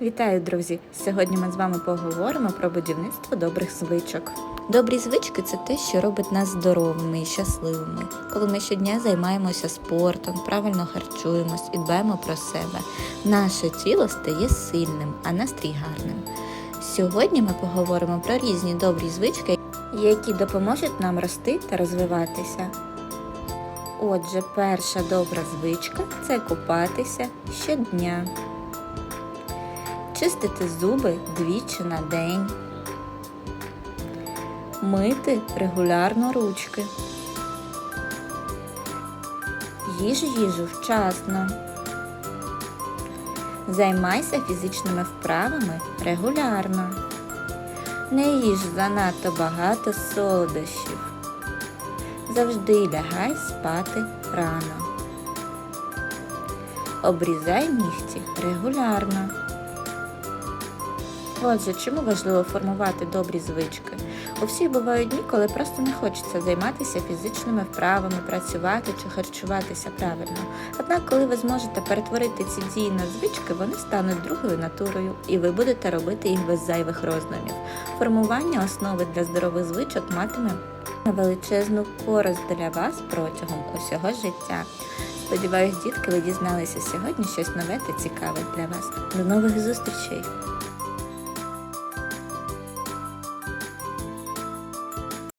Вітаю, друзі! Сьогодні ми з вами поговоримо про будівництво добрих звичок. Добрі звички це те, що робить нас здоровими і щасливими. Коли ми щодня займаємося спортом, правильно харчуємось і дбаємо про себе, наше тіло стає сильним, а настрій гарним. Сьогодні ми поговоримо про різні добрі звички, які допоможуть нам рости та розвиватися. Отже, перша добра звичка це купатися щодня. Чистити зуби двічі на день. Мити регулярно ручки. Їж їжу вчасно. Займайся фізичними вправами регулярно. Не їж занадто багато солодощів. Завжди лягай спати рано. Обрізай нігті регулярно. Отже, чому важливо формувати добрі звички? У всіх бувають дні, коли просто не хочеться займатися фізичними вправами, працювати чи харчуватися правильно. Однак, коли ви зможете перетворити ці дії на звички, вони стануть другою натурою, і ви будете робити їх без зайвих роздумів. Формування основи для здорових звичок матиме величезну користь для вас протягом усього життя. Сподіваюсь, дітки, ви дізналися сьогодні щось нове та цікаве для вас. До нових зустрічей!